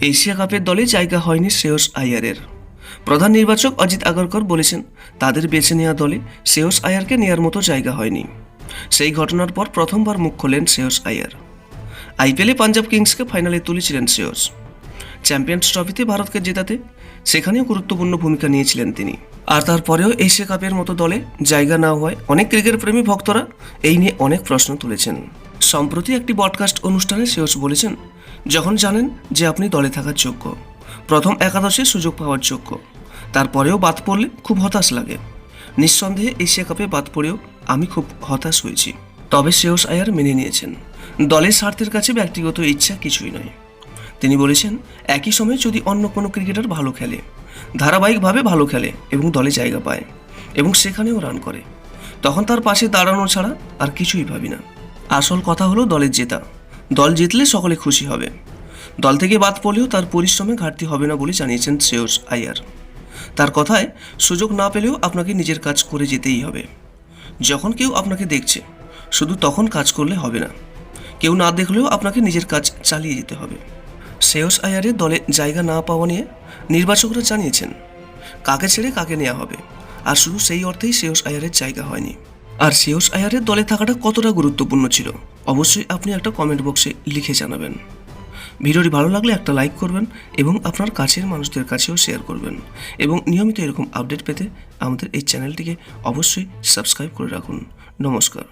Asia কাপের দলে জায়গা হয়নি শ্রেয়স আয়ারের। প্রধান নির্বাচক অজিত আগরকর বলেছেন, তাদের বেছে নেওয়া দলে শ্রেয়স আয়ারকে নেয়ার মতো জায়গা হয়নি। সেই ঘটনার পর প্রথমবার মুখ খোলেন শ্রেয়স আয়ার। আইপিএলে পাঞ্জাব কিংসকে ফাইনালে তুলেছিলেন শ্রেয়স। চ্যাম্পিয়ন্স ট্রফিতে ভারতকে জেতাতে সেখানেও গুরুত্বপূর্ণ ভূমিকা নিয়েছিলেন তিনি। আর তারপরেও এশিয়া কাপের মতো দলে জায়গা না হওয়ায় অনেক ক্রিকেট প্রেমী ভক্তরা এই নিয়ে অনেক প্রশ্ন তুলেছেন। সম্প্রতি একটি বডকাস্ট অনুষ্ঠানে শ্রেয়স বলেছেন, যখন জানেন যে আপনি দলে থাকার যোগ্য, প্রথম একাদশে সুযোগ পাওয়ার যোগ্য, তারপরেও বাদ পড়লে খুব হতাশ লাগে। নিঃসন্দেহে এশিয়া কাপে বাদ পড়েও আমি খুব হতাশ হয়েছি। তবে শ্রেয়স আয়ার মেনে নিয়েছেন, দলের স্বার্থের কাছে ব্যক্তিগত ইচ্ছা কিছুই নয়। তিনি বলেছেন, একই সময়ে যদি অন্য কোনো ক্রিকেটার ভালো খেলে, ধারাবাহিকভাবে ভালো খেলে এবং দলে জায়গা পায় এবং সেখানেও রান করে, তখন তার পাশে দাঁড়ানো ছাড়া আর কিছুই ভাবি না। আসল কথা হলো দলের জেতা। দল জিতলে সকলে খুশি হবে। দল থেকে বাদ পড়লেও তার পরিশ্রমে ঘাটতি হবে না বলে জানিয়েছেন শ্রেয়স আয়ার। তার কথায় সুযোগ না পেলেও আপনাকে নিজের কাজ করে যেতেই হবে। যখন কেউ আপনাকে দেখছে, শুধু তখন কাজ করলে হবে না। কেউ না দেখলেও আপনাকে নিজের কাজ চালিয়ে যেতে হবে। শ্রেয়স আয়ারের দলে জায়গা না পাওয়া নিয়ে নির্বাচকরা জানিয়েছেন, কাকে ছেড়ে কাকে নেওয়া হবে? আর শুধু সেই অর্থেই শ্রেয়স আয়ারের জায়গা হয়নি। আর সিওস আয়ারের দলে থাকাটা কতটা গুরুত্বপূর্ণ ছিল, অবশ্যই আপনি একটা কমেন্ট বক্সে লিখে জানাবেন। ভিডিওটি ভালো লাগলে একটা লাইক করবেন এবং আপনার কাছের মানুষদের কাছেও শেয়ার করবেন। এবং নিয়মিত এরকম আপডেট পেতে আমাদের এই চ্যানেলটিকে অবশ্যই সাবস্ক্রাইব করে রাখুন। নমস্কার।